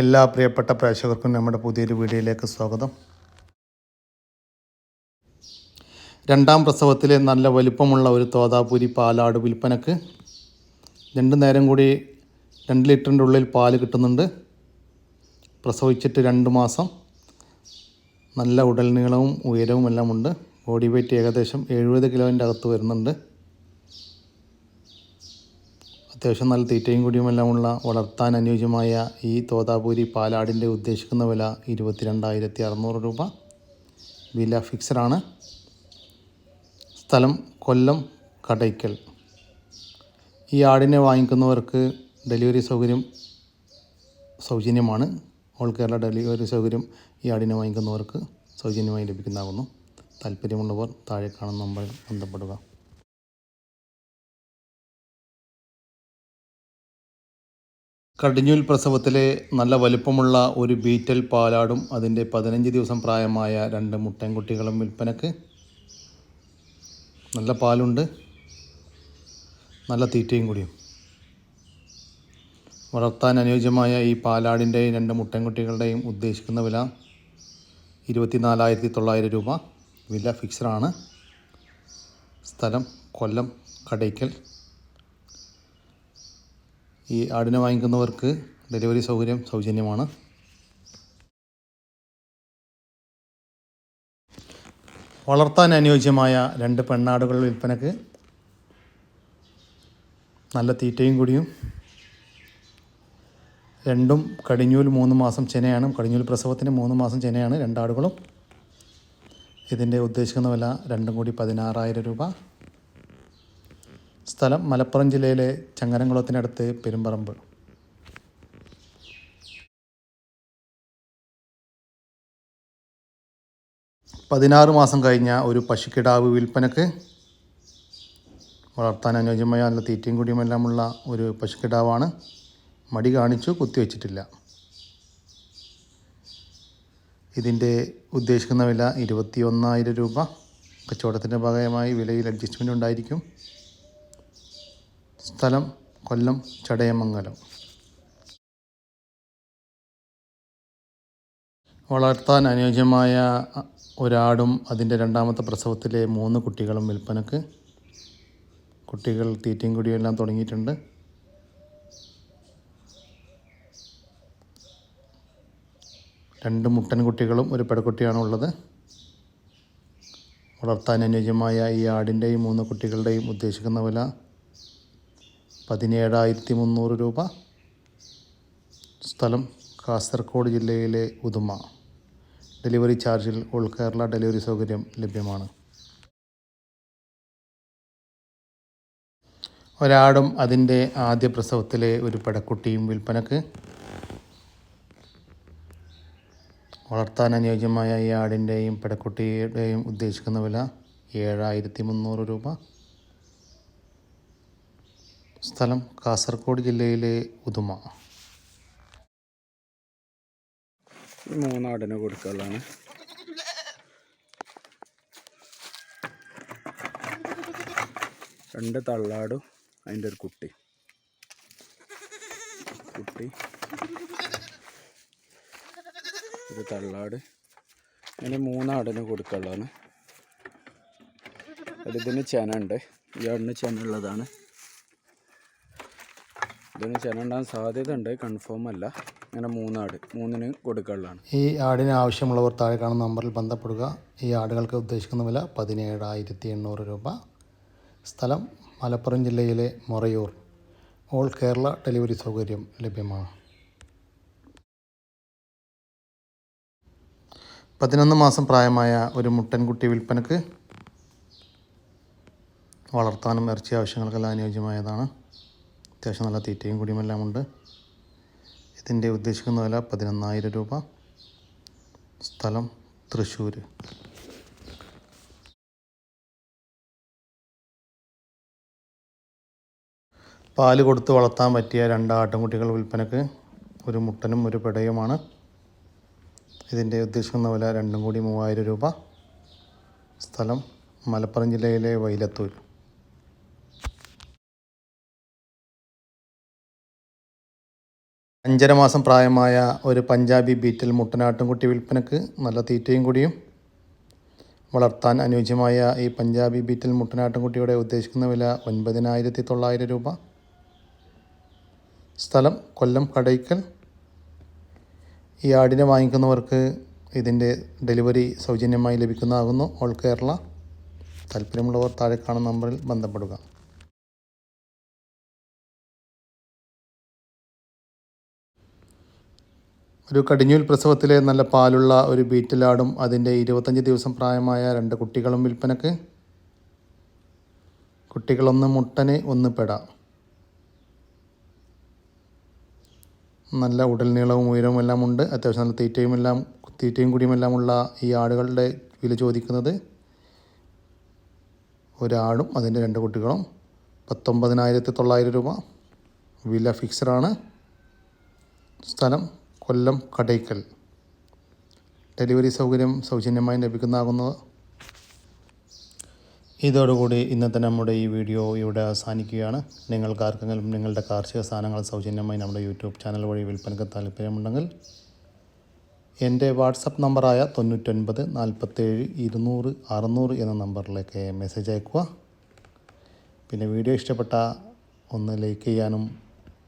എല്ലാ പ്രിയപ്പെട്ട പ്രേക്ഷകർക്കും നമ്മുടെ പുതിയൊരു വീഡിയോയിലേക്ക് സ്വാഗതം. രണ്ടാം പ്രസവത്തിലെ നല്ല വലിപ്പമുള്ള ഒരു തോതാപുരി പാലാട് വിൽപ്പനക്ക് രണ്ട് നേരം കൂടി രണ്ട് ലിറ്ററിന്റെ ഉള്ളിൽ പാൽ കിട്ടുന്നുണ്ട്. പ്രസവിച്ചിട്ട് രണ്ട് മാസം. നല്ല ഉടൽ നീളവും ഉയരവും എല്ലാം ഉണ്ട് ബോഡി വെയ്റ്റ് ഏകദേശം എഴുപത് കിലോന്റെ അകത്ത് വരുന്നുണ്ട്. അത്യാവശ്യം നല്ല തീറ്റയും കുടിയുമെല്ലാമുള്ള വളർത്താൻ അനുയോജ്യമായ ഈ തോതാപൂരി പാലാടിന്റെ ഉദ്ദേശിക്കുന്ന വില ഇരുപത്തിരണ്ടായിരത്തി അറുന്നൂറ് രൂപ. വില ഫിക്സഡാണ് സ്ഥലം കൊല്ലം കടയ്ക്കൽ. ഈ ആടിനെ വാങ്ങിക്കുന്നവർക്ക് ഡെലിവറി സൗകര്യം സൗജന്യമാണ്. ഓൾ കേരള ഡെലിവറി സൗകര്യം ഈ ആടിനെ വാങ്ങിക്കുന്നവർക്ക് സൗജന്യമായി ലഭിക്കുന്നതാകുന്നു. താല്പര്യമുള്ളവർ താഴെ കാണുന്ന നമ്പറിൽ ബന്ധപ്പെടുക. കടിഞ്ഞൂൽ പ്രസവത്തിലെ നല്ല വലിപ്പമുള്ള ഒരു ബീറ്റൽ പാലാടും അതിന്റെ പതിനഞ്ച് ദിവസം പ്രായമായ രണ്ട് മുട്ടൻകുട്ടികളും വിൽപ്പനക്ക് നല്ല പാലുണ്ട്. നല്ല തീറ്റയും കൂടിയും. വളർത്താൻ അനുയോജ്യമായ ഈ പാലാടിന്റെയും രണ്ട് മുട്ടൻകുട്ടികളുടെയും ഉദ്ദേശിക്കുന്ന വില ഇരുപത്തിനാലായിരത്തി തൊള്ളായിരം രൂപ. വില ഫിക്സഡാണ് സ്ഥലം കൊല്ലം കടയ്ക്കൽ. ഈ ആടിനെ വാങ്ങിക്കുന്നവർക്ക് ഡെലിവറി സൗകര്യം സൗജന്യമാണ്. വളർത്താൻ അനുയോജ്യമായ രണ്ട് പെണ്ണാടുകൾ വിൽപ്പനക്ക് നല്ല തീറ്റയും കൂടിയും. രണ്ടും കടിഞ്ഞൂൽ മൂന്ന് മാസം ചെനയാണ്. കടിഞ്ഞൂൽ പ്രസവത്തിന് മൂന്ന് മാസം ചെനയാണ്. രണ്ടാടുകളും. ഇതിന്റെ ഉദ്ദേശിക്കുന്ന വില രണ്ടും കൂടി പതിനാറായിരം രൂപ. സ്ഥലം മലപ്പുറം ജില്ലയിലെ ചങ്ങരംകുളത്തിനടുത്ത് പെരുമ്പറമ്പ്. പതിനാറ് മാസം കഴിഞ്ഞ ഒരു പശുക്കിടാവ് വിൽപ്പനക്ക് വളർത്താൻ അനുയോജ്യമായ നല്ല തീറ്റയും കുടിയുമെല്ലാമുള്ള ഒരു പശുക്കിടാവാണ്. മടി കാണിച്ചു കുത്തിവെച്ചിട്ടില്ല ഇതിന്റെ ഉദ്ദേശിക്കുന്ന വില ഇരുപത്തി ഒന്നായിരം രൂപ. കച്ചവടത്തിന്റെ ഭാഗമായി വിലയിൽ അഡ്ജസ്റ്റ്മെന്റ് ഉണ്ടായിരിക്കും. സ്ഥലം കൊല്ലം ചടയമംഗലം. വളർത്താൻ അനുയോജ്യമായ ഒരാടും അതിന്റെ രണ്ടാമത്തെ പ്രസവത്തിലെ മൂന്ന് കുട്ടികളും വിൽപ്പനക്ക്. കുട്ടികൾ തീറ്റയും കുടിയും എല്ലാം തുടങ്ങിയിട്ടുണ്ട്. രണ്ട് മുട്ടൻ കുട്ടികളും ഒരു പെടക്കുട്ടിയാണ് ഉള്ളത്. വളർത്താൻ അനുയോജ്യമായ ഈ ആടിന്റെയും മൂന്ന് കുട്ടികളുടെയും ഉദ്ദേശിക്കുന്ന വില പതിനേഴായിരത്തി മുന്നൂറ് രൂപ. സ്ഥലം കാസർഗോഡ് ജില്ലയിലെ ഉദുമ. ഡെലിവറി ചാർജിൽ ഓൾ കേരള ഡെലിവറി സൗകര്യം ലഭ്യമാണ്. ഒരാടും അതിന്റെ ആദ്യ പ്രസവത്തിലെ ഒരു പെടക്കുട്ടിയും വിൽപ്പനക്ക്. വളർത്താൻ അനുയോജ്യമായ ഈ ആടിന്റെയും പെടക്കുട്ടിയുടെയും ഉദ്ദേശിക്കുന്ന വില ഏഴായിരത്തി മുന്നൂറ് രൂപ. സ്ഥലം കാസർഗോഡ് ജില്ലയിലെ ഉദുമ. മൂന്നാടിനെ കൊടുക്കാനുള്ളതാണ്. രണ്ട് തള്ളാടും അതിന്റെ ഒരു കുട്ടി. കുട്ടി. ഒരു തള്ളാട്. അങ്ങനെ മൂന്നാടിനെ കൊടുക്കാനുള്ളതാണ്. അതിന് ചെന ഉണ്ട് ഈ ആടിന് ചെന ഉള്ളതാണ് ഇതിന് ചെന സാധ്യത ഉണ്ട് കൺഫേം അല്ല അങ്ങനെ മൂന്നാട് മൂന്നിന് കൊടുക്കാനുള്ളതാണ്. ഈ ആടിന് ആവശ്യമുള്ളവർ താഴെ കാണുന്ന നമ്പറിൽ ബന്ധപ്പെടുക. ഈ ആടുകൾക്ക് ഉദ്ദേശിക്കുന്ന വില പതിനേഴായിരത്തി എണ്ണൂറ് രൂപ. സ്ഥലം മലപ്പുറം ജില്ലയിലെ മൊറയൂർ. ഓൾ കേരള ഡെലിവറി സൗകര്യം ലഭ്യമാണ്. പതിനൊന്ന് മാസം പ്രായമായ ഒരു മുട്ടൻകുട്ടി വിൽപ്പനക്ക് വളർത്താനും ഇറച്ചി ആവശ്യങ്ങൾക്കെല്ലാം അനുയോജ്യമായതാണ്. അത്യാവശ്യം നല്ല തീറ്റയും കുടിയുമെല്ലാം ഉണ്ട് ഇതിന്റെ ഉദ്ദേശിക്കുന്ന വില പതിനൊന്നായിരം രൂപ. സ്ഥലം തൃശ്ശൂർ പാൽ കൊടുത്ത് വളർത്താൻ പറ്റിയ രണ്ട് ആട്ടുംകുട്ടികൾ വിൽപ്പനക്ക് ഒരു മുട്ടനും ഒരു പിടയുമാണ്. ഇതിന്റെ ഉദ്ദേശിക്കുന്ന വില രണ്ടും കൂടി മൂവായിരം രൂപ. സ്ഥലം മലപ്പുറം ജില്ലയിലെ വൈലത്തൂർ. അഞ്ചര മാസം പ്രായമായ ഒരു പഞ്ചാബി ബീറ്റൽ മുട്ടനാട്ടുംകുട്ടി വിൽപ്പനക്ക് നല്ല തീറ്റയും കൂടിയും വളർത്താൻ അനുയോജ്യമായ ഈ പഞ്ചാബി ബീറ്റൽ മുട്ടനാട്ടുംകുട്ടിയുടെ ഉദ്ദേശിക്കുന്ന വില ഒൻപതിനായിരത്തി തൊള്ളായിരം രൂപ. സ്ഥലം കൊല്ലം കടയ്ക്കൽ. ഈ ആടിനെ വാങ്ങിക്കുന്നവർക്ക് ഇതിന്റെ ഡെലിവറി സൗജന്യമായി ലഭിക്കുന്നതാകുന്നു. ഓൾ കേരള. താല്പര്യമുള്ളവർ താഴെ കാണുന്ന നമ്പറിൽ ബന്ധപ്പെടുക. ഒരു കടിഞ്ഞൂൽ പ്രസവത്തിലെ നല്ല പാലുള്ള ഒരു ബീറ്റലാടും അതിന്റെ ഇരുപത്തഞ്ച് ദിവസം പ്രായമായ രണ്ട് കുട്ടികളും വിൽപ്പനക്ക്. കുട്ടികളൊന്ന് മുട്ടന് ഒന്ന് പെട. നല്ല ഉടൽ നീളവും ഉയരവും എല്ലാം ഉണ്ട് അത്യാവശ്യം നല്ല തീറ്റയും എല്ലാം തീറ്റയും കുടിയുമെല്ലാമുള്ള ഈ ആടുകളുടെ വില ചോദിക്കുന്നത് ഒരാടും അതിന്റെ രണ്ട് കുട്ടികളും. പത്തൊമ്പതിനായിരത്തി തൊള്ളായിരം രൂപ വില ഫിക്സഡാണ് സ്ഥലം കൊല്ലം കടയ്ക്കൽ. ഡെലിവറി സൗകര്യം സൗജന്യമായി ലഭിക്കുന്നതാകുന്നത്. ഇതോടുകൂടി ഇന്നത്തെ നമ്മുടെ ഈ വീഡിയോ ഇവിടെ അവസാനിക്കുകയാണ്. നിങ്ങൾക്ക് ആർക്കെങ്കിലും നിങ്ങളുടെ കാർഷിക സാധനങ്ങൾ സൗജന്യമായി നമ്മുടെ യൂട്യൂബ് ചാനൽ വഴി വിൽപ്പനയ്ക്ക് താല്പര്യമുണ്ടെങ്കിൽ എന്റെ വാട്സപ്പ് നമ്പറായ തൊണ്ണൂറ്റൊൻപത് നാൽപ്പത്തേഴ് ഇരുന്നൂറ് അറുന്നൂറ് എന്ന നമ്പറിലേക്ക് മെസ്സേജ് അയക്കുക. പിന്നെ വീഡിയോ ഇഷ്ടപ്പെട്ട ഒന്ന് ലൈക്ക് ചെയ്യാനും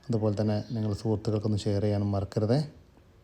അതുപോലെ തന്നെ നിങ്ങൾ സുഹൃത്തുക്കൾക്കൊന്ന് ഷെയർ ചെയ്യാനും മറക്കരുത്.